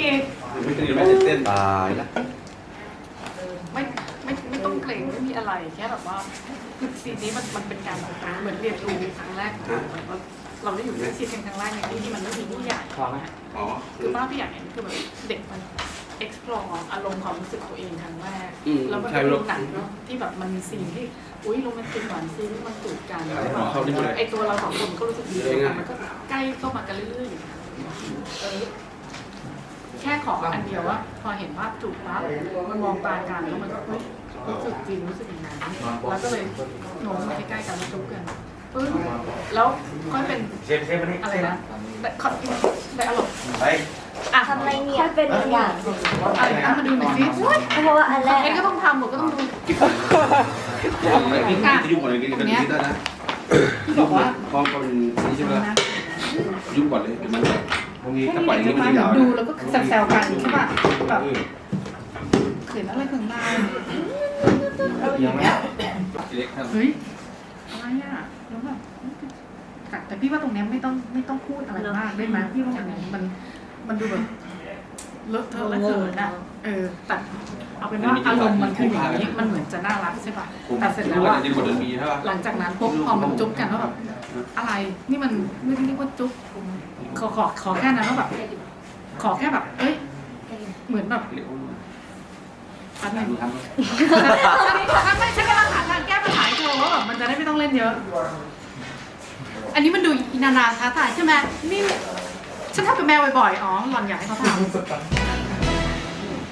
อีก ไม่ตื่นไม่ตื่นเต้นตายละไม่ไม่ไม่ต้องเกรงไม่มีอะไรแค่แบบว่าคือซีนนี้มันมันเป็นการแบบเหมือนเรียนรู้ครั้งแรกของเราเหมือนว่าเราได้อยู่ในซีนกันครั้งแรกในที่ที่มันไม่มีผู้ใหญ่พอไหมอ๋อคือภาพที่อยากเห็นคือแบบเด็กมัน explore อารมณ์ความรู้สึกตัวเองครั้งแรกอืมแล้วมันใช่เป็นลูกหนังเนาะที่แบบมันมีซีนที่อุ้ยโรแมนติกหวานซีนมันจูบกันใช่เข้าที่เลยไอตัวเราสองคนก็รู้สึกดีเลยไงมันก็ใกล้เข้ามากันเรื่อยๆอยู่นะเออ แค่ขออันเดียวว่าพอเห็นภาพจูบปั๊บมันมองตากันแล้วมันก็เฮ้ยรู้สึกจริงรู้สึกอย่างนั้นแล้วก็เลยโน้มมาใกล้ๆกันแล้วจูบกันปึ้งแล้วค่อยเป็นเชฟเชฟมานี่อะไรนะแต่ขอแต่อารมณ์ไปอะทำอะไรเนี่ยเป็นอีกอย่างหนึ่งอะไรนะมาดูหน่อยสิเพราะว่าอันแรกเอ็นก็ต้องทำหมดก็ต้องดูไม่กินจะยุ่งก่อนเลยกินกันกินได้นะที่บอกว่าพร้อมกับนี่ใช่ไหมล่ะนะยุ่งก่อนเลยเดี๋ยวมันแบบพวกนี้แค่ถ้าปล่อยนี้อย่างนี้จะมันมาจะยาวดูแล้วก็แซวๆกันใช่ป่ะแบบเขินอะไรของนายอะไรอย่างเงี้ยเล็กครับเฮ้ยอะไรอะแล้วแบบแต่พี่ว่าตรงเนี้ยไม่ต้องไม่ต้องพูดอะไรมากได้ไหมพี่ว่ามันมันมันดูแบบ เลอะเทอะและเขินอะเออแต่เอาเป็นว่าอารมณ์มันคืออย่างนี้มันเหมือนจะน่ารักใช่ป่ะแต่เสร็จแล้วว่าอะจะกดเดินมีใช่ป่ะหลังจากนั้นปุ๊บพอมันจุ๊บกันแล้วแบบอะไรนี่มันไม่ได้เรียกว่าจุ๊บขอขอขอแค่นั้นว่าแบบขอแค่แบบ เอ้ย เหมือนแบบอะไรถ้าไม่ใช่กำลังหาทางแก้ปัญหาให้เธอว่าแบบมันจะได้ไม่ต้องเล่นเยอะ อันนี้มันดูอีนานาท้าทายใช่ไหมนี่ ฉันทำกับแมวบ่อยๆ อ๋อ หล่อนอยากให้เขาทำ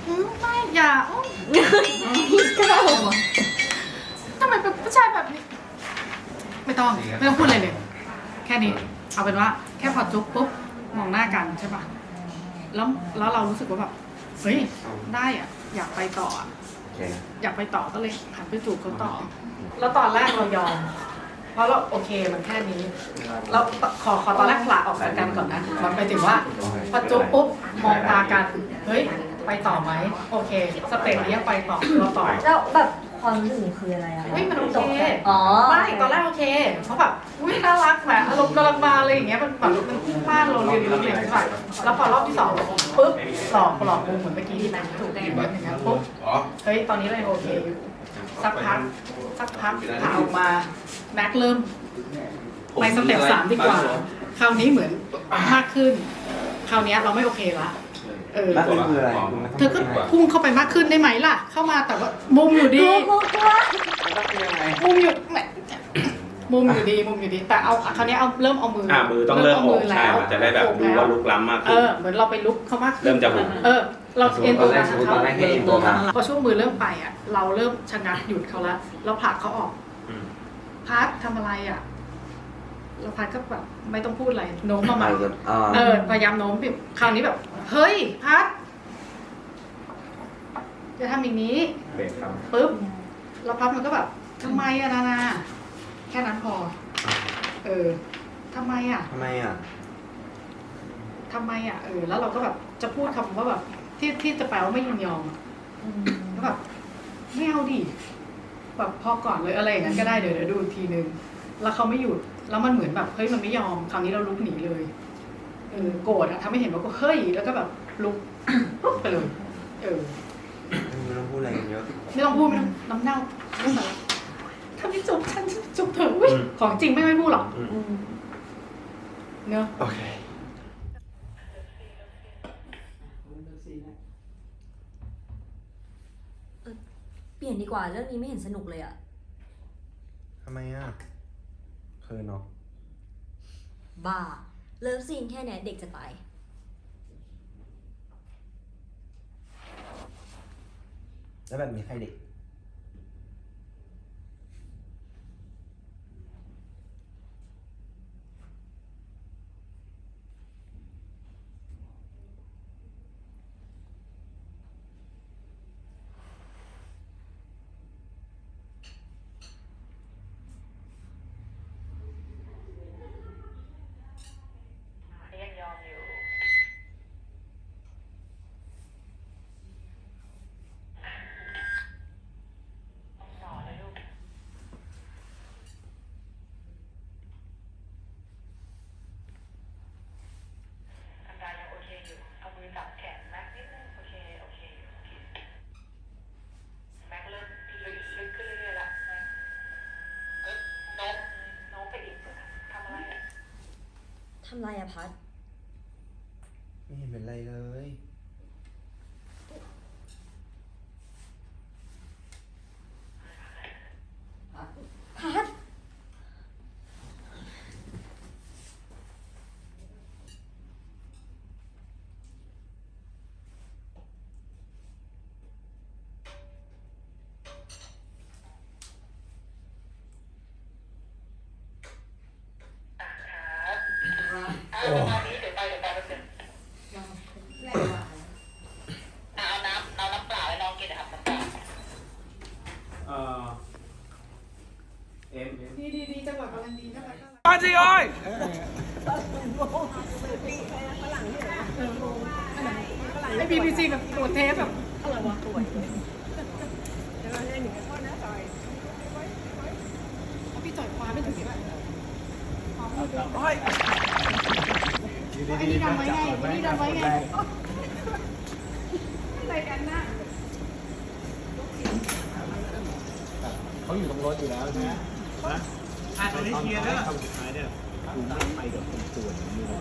อืมไม่อย่าอืมพี่เก้าทำไมเป็นผู้ชายแบบนี้ ไม่ต้อง ไม่ต้องพูดอะไรเลย แค่นี้ เอาเป็นว่า แค่พอจุ๊บปุ๊บ มองหน้ากันใช่ปะแล้ว แล้วเรารู้สึกว่าแบบ เฮ้ย ได้อะ อยากไปต่ออะโอเคอยากไปต่อก็เลยหันไปจูบเขาต่อ แล้วตอนแรกเรายอม เพราะเราโอเคมันแค่นี้แล้วขอขอตอนแรกผละออกจากกันก่อนนะมันไปถึงว่าพอจุ๊บปุ๊บมองตากันเฮ้ยไปต่อไหมโอเค สเต็ปนี้ยังไปต่อเราต่อแล้วแบบความรู้สึกหนูคืออะไรอะเฮ้ยมันโอเคอ๋อไม่ตอนแรกโอเคเพราะแบบอุ้ยน่ารักแหมอารมณ์กำลังมาอะไรอย่างเงี้ยมันแบบมันพุ่งพลาดเราเรียนรู้เรียนใช่ปะแล้วพอรอบที่สองปุ๊บหลอกหลอกมุมเหมือนเมื่อกี้ที่นะถูกอย่างเงี้ยอย่างเงี้ยปุ๊บอ๋อเฮ้ยตอนนี้เรายังโอเคอยู่สักพัก สักพักผ่าออกมาแม็กเริ่มไปสเต็ปสามดีกว่า คราวนี้เหมือนมากขึ้น คราวเนี้ยเราไม่โอเคละเออนั่นคืออะไรเธอก็พุ่งเข้าไปมากขึ้นได้ไหมล่ะ เข้ามาแต่ว่ามุมอยู่กดีลัวกลัวกลัวมุมอยู่แห มมุมอยู่ดีมุมอยู่ดี แต่เอาคราวนี้เอาเริ่มเอามืออ่าอะมือต้องเริ่มออกใช่แล้วมันจะได้แบบดูว่าลุกล้ำมากเอขึ้นอเหมือนเราไปลุกเขามากขึ้นเริ่มจะบุก เออ เราเอ็นตัวมาสมมุติตอนแรกให้เอ็นตัวมาพอช่วงมือเริ่มไปอะ เราเริ่มชะงักหยุดเขาแล้วเราผลักเขาออกอืม พัดทำอะไรอะแล้วพัดก็แบบไม่ต้องพูดอะไรโน้มมาใหม่ อ่าเออพยายามโน้มแบบคราวนี้แบบ เฮ้ย พัดจะทำอย่างนี้เบรกครับ ปุ๊บแล้วพัดมันก็แบบทำไมอะนานา แค่นั้นพอ เออทำไมอะทำไมอะทำไมอะเออแล้วเราก็แบบจะพูดคำว่าแบบที่ที่จะแปลว่าไม่ยินยอมอะแล้วแบบไม่เอาดิแบบพอก่อนเลยอะไรอย่างนั้นก็ได้เดี๋ยวเดี๋ยวดูอีกทีนึง แล้วเขาไม่หยุดแล้วมันเหมือนแบบเฮ้ยมันไม่ยอมคราวนี้เราลุกหนีเลย เออโกรธอะทำให้เห็นว่าก็เฮ้ยแล้วก็แบบลุก ปุ๊บไปเลย เออ ไม่ต้องพูดอะไรกันเยอะ ไม่ต้องพูดไม่ต้องน้ำเน่าไม่สาระ ถ้าไม่จุบฉันฉันจุบเถอะอุ๊ยของจริงไม่ไม่พูดหรอกอืมเนอะโอเค เปลี่ยนดีกว่าเรื่องนี้ไม่เห็นสนุกเลยอะทำไมอะเคินเนาะบ้า เลิฟซีนแค่เนี้ยเด็กจะตาย แล้วแบบนี้ใครเด็ก ทำไรอะพัด ไม่เห็นเป็นไรเลย พัด เอาน้ำเอาน้ำเปล่าให้น้องกินนะครับน้ำเปล่า เออเอ็มเอ็ม ดีดีดีจังหวะกำลังดีนะคะ มาสิโอ้ย ไอบีบีซีแบบตรวจเทปแบบอะไรวะตรวจพี่จอดคว้าไม่ถึงแบบ ไอ้นี่ดำไว้ไงไอ้นี่ดำไว้ไงอะไรกันนะเขาอยู่ตรงรถอยู่แล้วนะอ่านตอนนี้เคลียร์แล้วคำสุดท้ายเนี่ย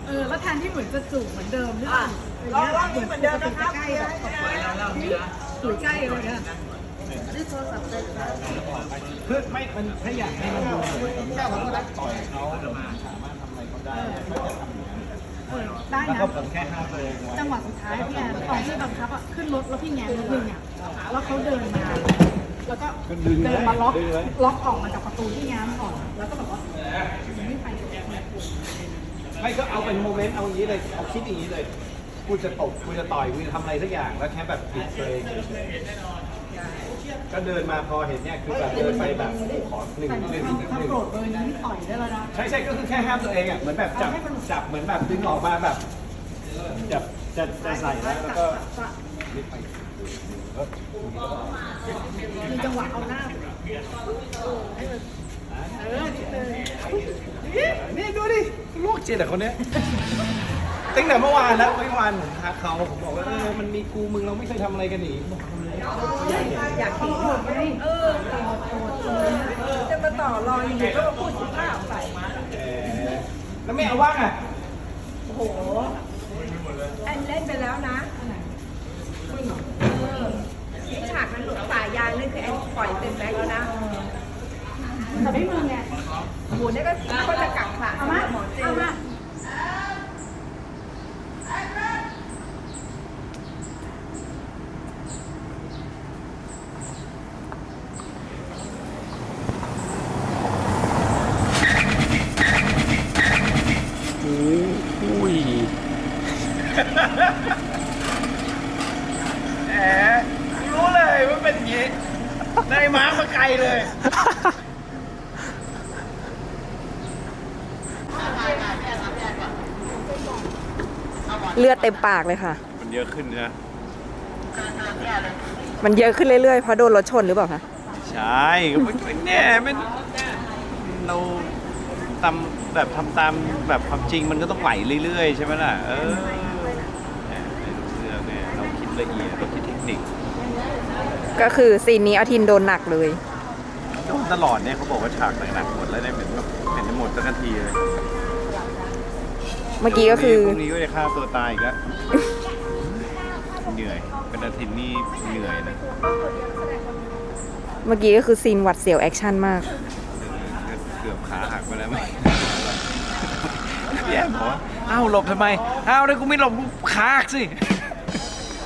เออ แล้วแทนที่เหมือนจะจูบเหมือนเดิมใช่ป่ะลองลองเหมือนเดิมนะครับใกล้แบบสวยใกล้เลยเนี่ยคือไม่มันถ้าอยากให้มันดูเหมือนกับเราต่อยเขาหรือสามารถทำอะไรเขา เออได้แล้วนะ ก็ผมแค่ห้ามตัวเองไว้จังหวะสุดท้ายพี่แอนตอนที่บังคับอะขึ้นรถแล้วพี่แงนนิดนึงอะแล้วเขาเดินมา แล้วก็เดินมาล็อกล็อกออกมาจากประตูที่แง้มก่อนแล้วก็แบบว่าไม่ไปกับคนไม่ก็เอาเป็นโมเมนต์เอาอย่างนี้เลยเอาคิดอย่างนี้เลยกูจะตบกูจะต่อยกูจะทำอะไรสักอย่างแล้วแค่แบบปิดเลย ก็เดินมาพอเห็นเนี่ยคือแบบเดินไปแบบขอหนึ่งแต่หนึ่งหถ้านึ่งหนึ่งโกรธเบอร์นี้ต่อยได้แล้วนะใช่ใช่ก็คือแค่ห้ามตัวเองอะเหมือนแบบจับจับเหมือนแบบดึงออกมาแบบจับจะจะใส่แล้วแล้วก็มีจังหวะเอาหน้าเออนิดนึงนี่ดูดิลวกจิตอะคนเนี้ย ตั้งแต่เมื่อวานแล้วเมื่อวานผมทักเขาผมบอกว่าเออมันมีกูมึงเราไม่เคยทำอะไรกันหนีบอกทำเลยอยากโกรธไหมเออจะมาต่อรองอยู่ก็มาพูดสุภาพใส่เออแล้วไม่เอาว่างอะโอ้โหแอนเล่นไปแล้วนะเออที่ฉากนั้นหลุดป่ายางนี่คือแอนปล่อยเต็มแบ็คแล้วนะแต่ไม่มึงไงโอ้โหนี่ก็ก็จะกักขลาเอามาหมอเจเอามา แหมรู้เลยว่าเป็นอย่างนี้ได้มาร์กมาไกลเลยเลือดเต็มปากเลยค่ะ มันเยอะขึ้นนะ มันเยอะขึ้นเรื่อยๆเพราะโดนรถชนหรือเปล่าคะ ใช่ก็ไม่แน่มันเราตามแบบทำตามแบบความจริงมันก็ต้องไหลเรื่อยๆ ใช่ไหมล่ะ เออแหมไม่รู้เรื่องเนี่ยเราคิด ละเอียดเราคิดเทคนิคก็คือซีนนี้อาทินโดนหนักเลย โดนตลอดเนี่ยเขาบอกว่าฉากหนักๆหมดแล้วเนี่ยเหมือนแบบเห็นจะหมดสักนาทีเลยเมื่อกี้ก็คือพรุ่งนี้ก็จะฆ่าตัวตายอีกแล้วเหนื่อย เป็นอาทิตย์นี่เหนื่อยนะเมื่อกี้ก็คือซีนหวัดเสียวแอคชั่นมาก เกือบขาหักไปแล้วไหมพี่แอมบอกว่าอ้าวหลบทำไมอ้าวแล้วกูไม่หลบกูขาหักสิ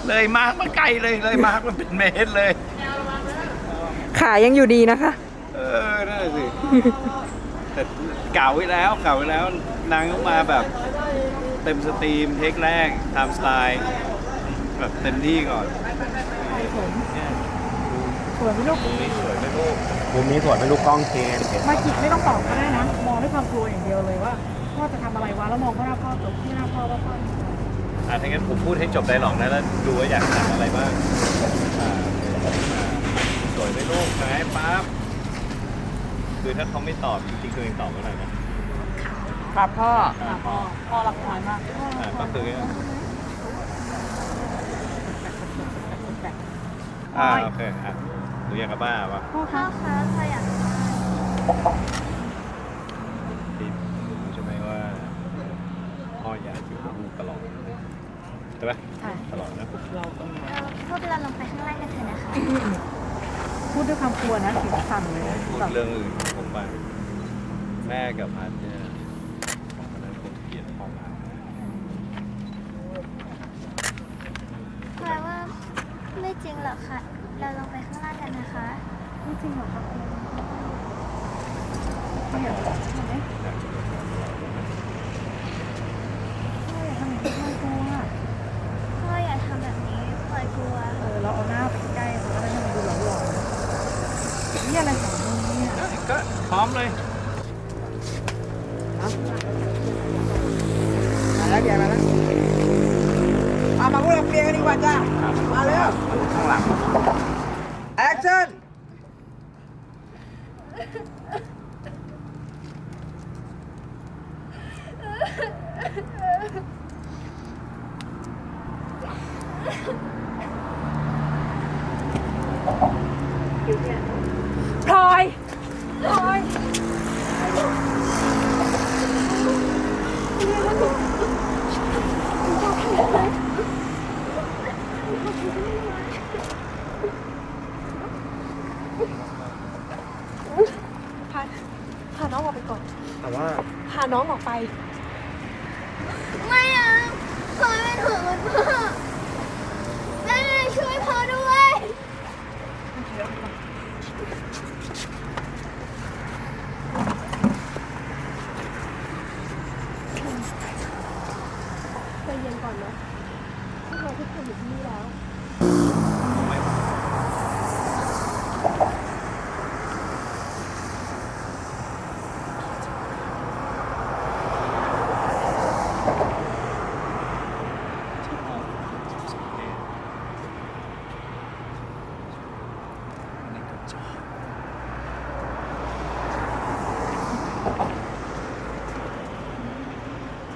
เลยมาร์กมาไกลเลยเลยมาร์กมันเป็นเมตรเลย ขายังอยู่ดีนะคะ เออนั่นนะสิแต่เก่าไว้แล้วเก่าไว้แล้วนางก็มาแบบเต็มสตรีมเทคแรกตามสไตล์แบบเต็มที่ก่อนเนี่ยสวยไหมลูกมุมนี้สวยไหมลูกมุมนี้สวยไม่รู้กล้องเคนมาจิกไม่ต้องตอบก็ได้นะ มองด้วยความกลัวอย่างเดียวเลยว่าพ่อจะทำอะไรวะแล้วมองพ่อหน้าพ่อจบที่หน้าพ่อว่าพ่อ อะถ้างั้นผมพูดให้จบไดร็อกนะแล้วดูว่าอยากทำอะไรบ้างอ่าสวยไหมลูกไหนปั๊บคือถ้าเขาไม่ตอบจริงๆคือเองตอบก็ได้นะครับพ่ออ่าพ่อพ่อรักหวานมากอ่าก็คืออ่าโอเคอะหนูอยากกลับบ้านป่ะพ่อคะคะใครอยากที่รู้ใช่ไหมว่า ใช่ไหมใช่ตลอดนะพวกเราลงไปข้างล่างกันเถอะนะคะ พูดด้วยความกลัวนะเสียงสั่นเลยพูดแบบเรื่องอื่นของผมบ้างแม่กับพันเนี่ยวันนั้นผมเกลียดพ่อมากแปลว่าไม่จริงหรอกค่ะ เราลงไปข้างล่างกันนะคะ ไม่จริงเหรอครับไม่อยากทำไหมไม่อยากทำอย่างนี้ไม่กลัว พ่ออย่าทำแบบนี้พลอยกลัว เออเราเอาหน้าไปใกล้เขาแล้วให้มันดูหลอนๆนี่อะไรของมึงเนี่ย ก็ พร้อมเลยมาแล้วเดี๋ยวมาแล้วเอามาพวกเราเคลียร์กันดีกว่าจ้ามาเร็วข้างหลังแอคชั่น พลอยพลอย พาพาน้องออกไปก่อน แต่ว่า พาน้องออกไป ไม่เอาพลอยเป็นห่วงมันพ่อแม่ช่วยพ่อด้วย ใจเย็นก่อนนะพวกเราทุกคนอยู่ที่นี่แล้ว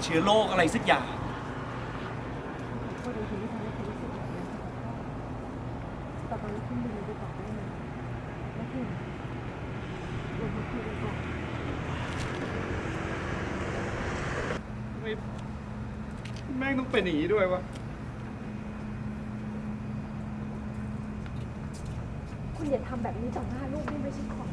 เชื้อโรคอะไรสักอย่างทำไมแม่งต้องเป็นอย่างนี้ด้วยวะ คุณอย่าทำแบบนี้ต่อหน้าลูกนี่ไม่ใช่ของ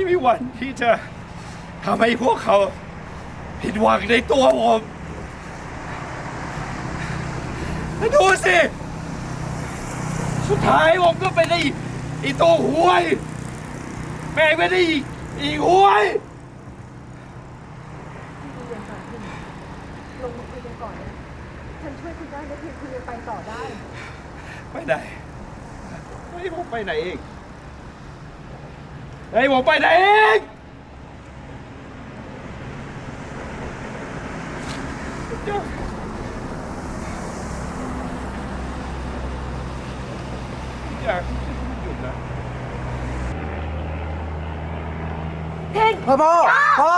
ผ มไม่มีวันที่จะทำให้พวกเขาผิดหวังในตัวผมแล้วดูสิ สุดท้ายผมก็เป็นไอ้ไอ้ตัวหวย แม่งไม่ได้อีกอีกหวยลงมาคุยกันก่อนนะฉันช่วยคุณได้และเพียงคุณยังไปต่อได้ไปไหนให้ผมไปไหนเอง ให้ผมไปไหนเองอยากให้มันหยุดนะพ่อพ่อพ่อ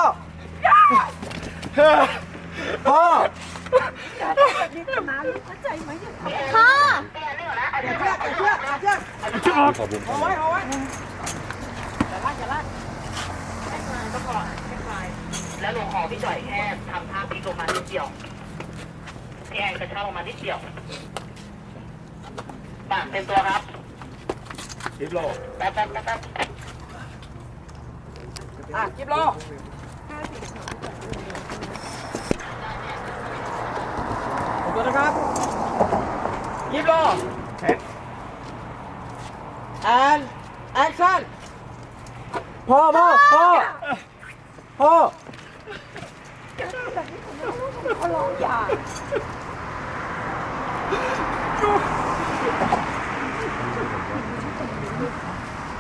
พ่อแบบนี้กับน้าลูกเข้าใจไหมอย่าทำพ่ออย่าเชื่ออย่าเชื่ออย่าเชื่อขอบคุณครับเอาไว้ เอาไว้แล้วลงคอพี่จ่อยแค่ทำท่าพลิกลงมานิดเดียวพี่แอนกระชากลงมานิดเดียวปากเต็มตัวครับทิปโลแป๊บแป๊บแป๊บแป๊บอะกิบโลขอบคุณนะครับกิบโลแอนแอคชั่นพ่อพ่อพ่อ พ่อขอร้องอย่า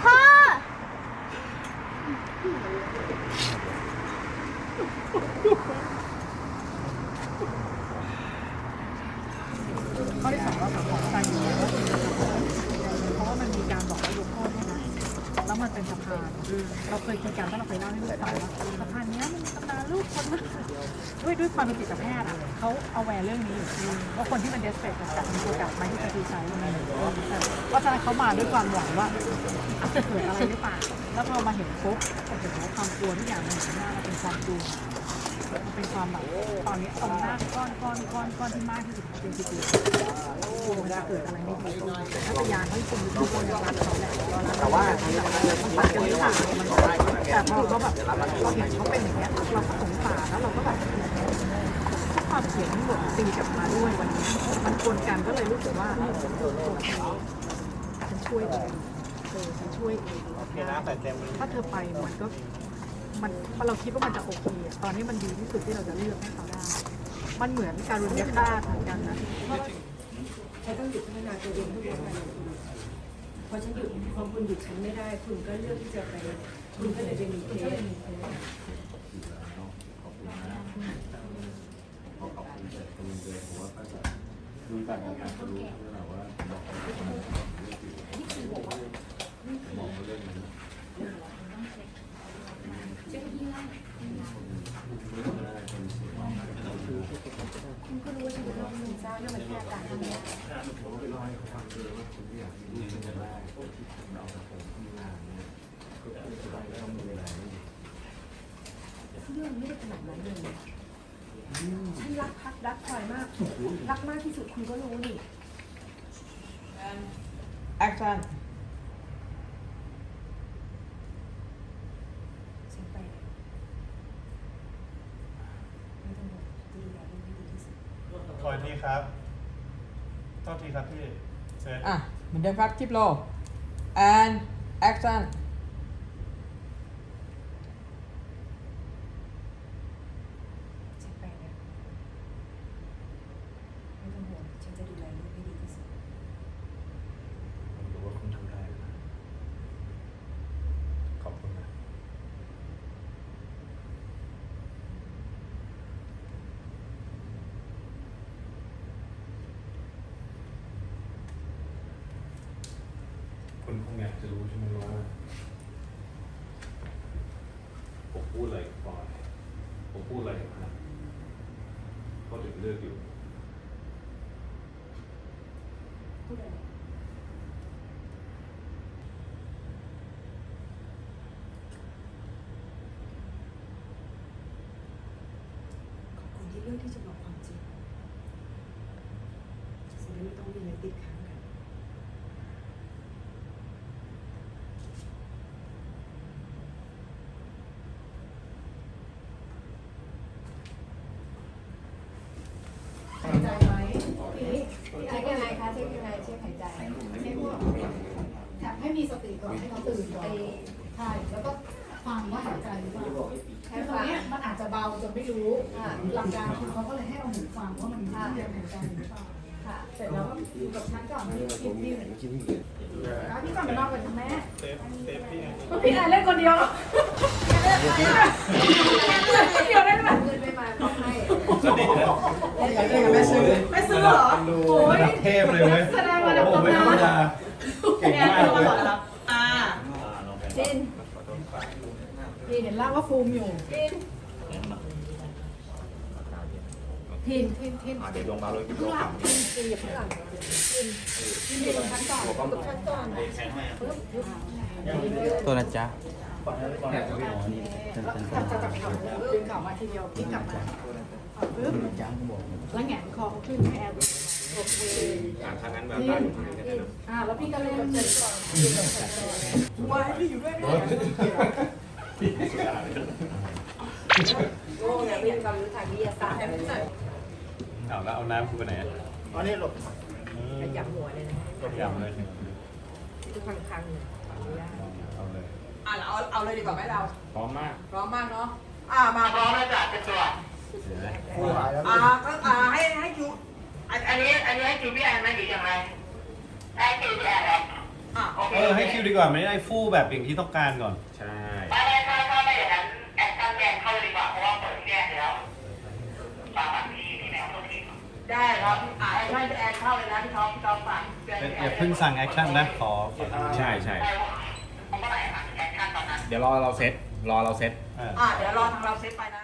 พ่อ ข้อที่สองเราถามของใจอยู่แล้วว่าเพราะว่ามันมีการบอกว่ายกโทษให้นะแล้วมัน เป็นสะพานเราเคยคุยกันถ้าเราเคยเล่าให้ลูกฟังว่าสะพานเนี้ยมันตำนานลูกคนมากด้วยด้วยความเป็นจิตแพทย์อะเขาเอาแวร์เรื่องนี้อยู่ว่าคนที่มันเดสเปกกับมีโอกาสไหมที่จะดีไซน์มันเพราะฉะนั้นเขามาด้วยความหวังว่าจะเกิดอะไรหรือเปล่าแล้วพอมาเห็นปุ๊บโอ้โหความกลัวทุกอย่างมันหนหน้าเราเป็นความกลัว เป็นความแบบตอนนี้ตรงหน้าก้อนก้อนก้อนก้อนที่มากที่สุดเป็นสิบปีกลัวมันจะเกิดอะไรไม่ดีถ้าพยานเขาคนทุกคนรักเขาแหละแต่ว่ามันปัดกันไม่ได้มันแต่พอเขาแบบเราเห็นเขาเป็นอย่างเงี้ยเราก็สงสารแล้วเราก็แบบความเสียงทั้งหมดตีกลับมาด้วยวันนี้มันกวนกันก็เลยรู้สึกว่าฉันช่วยเองเออฉันช่วยเองถ้าเธอไปมันก็ มันเราคิดว่ามันจะโอเคอะตอนนี้มันดีที่สุดที่เราจะเลือกให้เขาได้ มันเหมือนการุญยฆาตเหมือนกันนะฉันต้องหยุดพัฒนาตัวเองทุกวันเลยพอฉันหยุดพอคุณหยุดฉันไม่ได้ คุณก็เลือกที่จะไป คุณก็เลยไปมีเคสเรื่อง ไม่ได้ขนาดนั้นเลยฉันรักพักรักพลอยมาก รักมากที่สุดคุณก็รู้นี่ action ฉันไปไม่ต้องห่วงดูแลลูกให้ดีที่สุด ขอทีครับโทษทีครับพี่เสร็จ อะ เหมือนเดิมครับคลิปโล and action ฉันไปนะไม่ต้องห่วงฉันจะดูแลลูกให้ดีที่สุด ผมรู้ว่าคุณทำได้นะขอบคุณนะ คุณคงอยากจะรู้ใช่ไหมว่าผมพูดอะไรกับปอยผมพูดอะไรกับพันเขาถึงเลือกอยู่ พูดอะไรขอบคุณที่เลือกที่จะบอกความจริงจะได้ไม่ต้องมีอะไรติดค้างกัน หายใจไหม เช็คยังไงคะเช็คยังไงเช็คหายใจ ให้พวกให้มีสติก่อนให้เขาตื่นก่อนใช่ แล้วก็ฟังว่าหายใจหรือเปล่าคือตรงเนี้ยมันอาจจะเบาจน ไม่รู้หลักการคือเขาก็เลยให้เราหูฟังว่ามันมีที่ยังหายใจหรือเปล่าค่ะ เสร็จแล้วก็อยู่กับฉันก่อนพี่พี่พี่แล้วพี่ก่อนไปนอนกับคุณแม่เซฟเซฟพี่ไงพี่แอนเล่นคนเดียวคนเดียวได้ไหมเงินไม่มาขอให้ก็ดีนะไม่ซื้อเหรอดูโอ้ระยดับเทพเลยเว้ยแสดงระดับโอ้โหไม่ธรรมดาเก่งมากเลยอ่าจินพี่เห็นล่างว่าฟูมอยู่จิน พินพินพินเดี๋ยวลงมาเลยข้างหลังพินจินอย่าข้างหลังพินอยู่ตรงชั้นก่อนตกชั้นก่อนตัวนะจ๊ะแล้วจะจะจับเขาดึงเขามาทีเดียวพลิกกลับมาปึ๊บแล้วแหงนคอเขาขึ้นให้แอร์โอเคทางนั้นแบบพินอ่าแล้วพี่ก็เล่นเจ็บก่อนวายพี่อยู่ด้วยไม่ได้โง่เนี่ยไม่มีความรู้ทางวิทยาศาสตร์ เอาแล้วเอาน้ำคุณไปไหนอะอันนี้หลบขยับหัวเลยนะต้มยำเลยทุกครั้งครั้งเนี่ยขออนุญาตเอาเลยอะเราเอาเอาเลยดีกว่าไหมเรา พร้อมมากพร้อมมากเนาะ อ่ามาพร้อมแล้วจ้ะเป็นตัวอ่าก็อ่าให้ให้คิวอันอันนี้อันนี้ให้คิวพี่แอนไหมหรือยังไงให้คิวพี่แอนครับอะโอเคเออให้คิวดีกว่าไม่ได้ฟู่แบบอย่างที่ต้องการก่อน ใช่ ไม่ไม่ถ้าถ้าไม่อย่างนั้นแอนตั้งแกนเข้าเลย ได้ครับอ่าให้ให้แอนเข้าเลยนะพี่ท็อปพี่ท็อปฝากอย่าเพิ่งสั่งแอคชั่นนะขอขอใช่ใช่ใช่ผมก็ไหนอะแอนดี๋ยวรอเราเซ็ตรอเราเซ็ตอะเดี๋ยวรอทางเราเซตไปนะ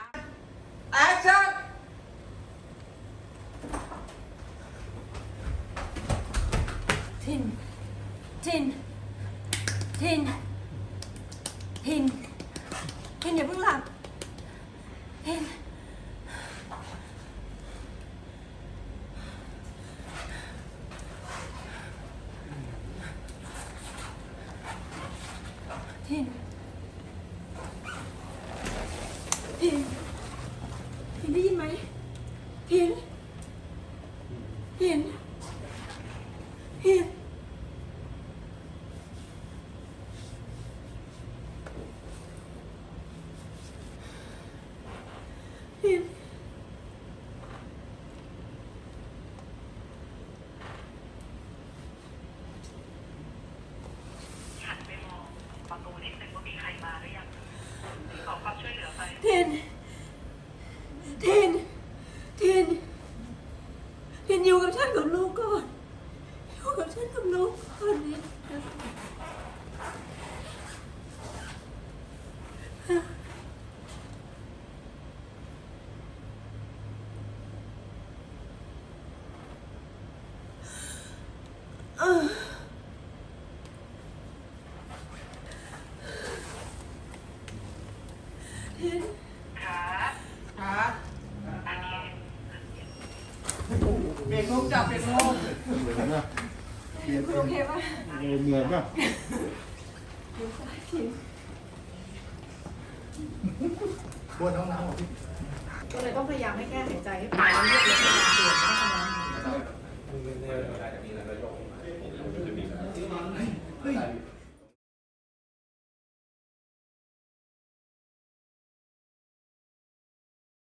แอคชั่นทิน ทิน ทิน